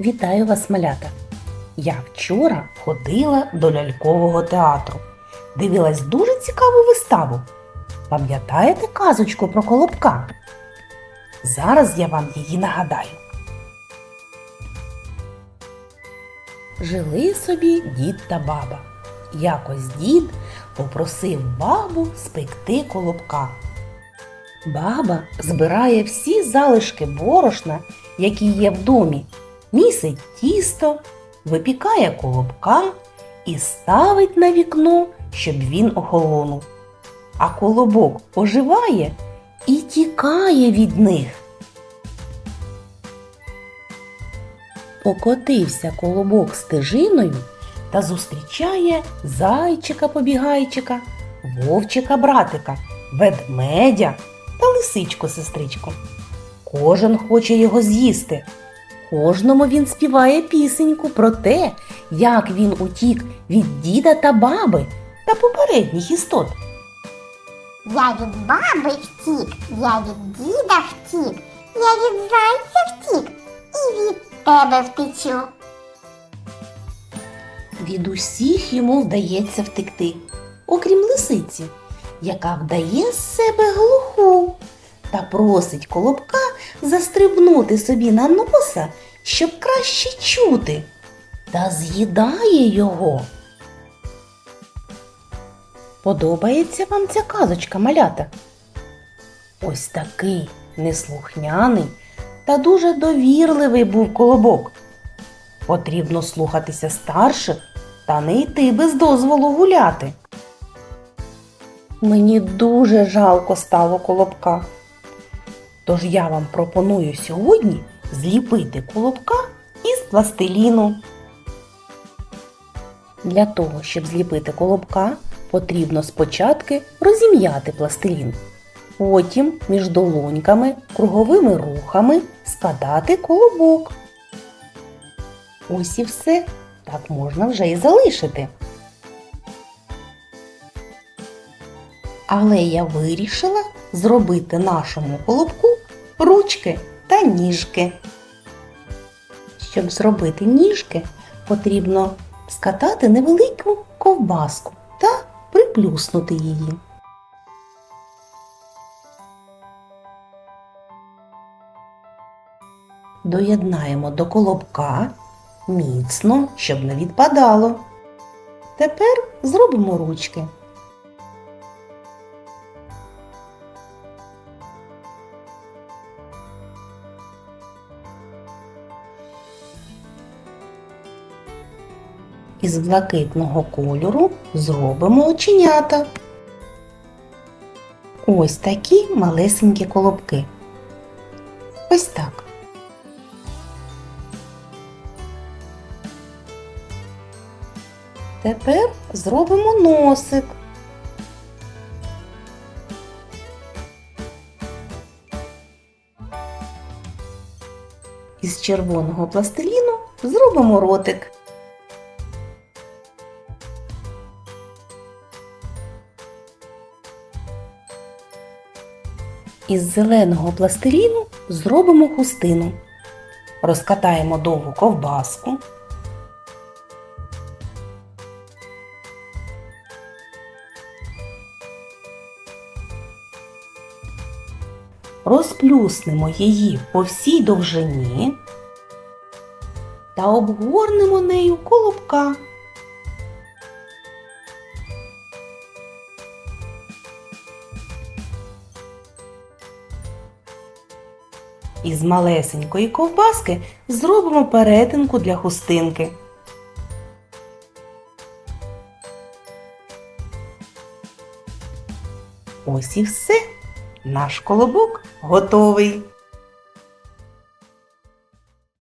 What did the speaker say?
Вітаю вас, малята! Я вчора ходила до лялькового театру. Дивилась дуже цікаву виставу. Пам'ятаєте казочку про колобка? Зараз я вам її нагадаю. Жили собі дід та баба. Якось дід попросив бабу спекти колобка. Баба збирає всі залишки борошна, які є в домі, місить тісто, випікає колобка і ставить на вікно, щоб він охолонув. А колобок оживає і тікає від них. Покотився колобок стежиною та зустрічає зайчика-побігайчика, вовчика-братика, ведмедя та лисичку-сестричку. Кожен хоче його з'їсти. Кожному він співає пісеньку про те, як він утік від діда та баби та попередніх істот. Я від баби втік, я від діда втік, я від зайця втік і від тебе втечу. Від усіх йому вдається втекти, окрім лисиці, яка вдає з себе глуху та просить колобка застрибнути собі на носа, щоб краще чути, та з'їдає його. Подобається вам ця казочка, малята? Ось такий неслухняний та дуже довірливий був колобок. Потрібно слухатися старших та не йти без дозволу гуляти. Мені дуже жалко стало колобка. Тож я вам пропоную сьогодні зліпити колобка із пластиліну. Для того, щоб зліпити колобка, потрібно спочатку розім'яти пластилін. Потім між долоньками круговими рухами складати колобок. Ось і все. Так можна вже і залишити. Але я вирішила зробити нашому колобку ручки та ніжки. Щоб зробити ніжки, потрібно скатати невелику ковбаску та приплюснути її. Доєднаємо до колобка міцно, щоб не відпадало. Тепер зробимо ручки. Із блакитного кольору зробимо оченята. Ось такі малесенькі колобки. Ось так. Тепер зробимо носик. Із червоного пластиліну зробимо ротик. Із зеленого пластиліну зробимо хустину. Розкатаємо довгу ковбаску. розплюснемо її по всій довжині та обгорнемо нею колобка. Із малесенької ковбаски зробимо перетинку для хустинки. Ось і все. Наш колобок готовий.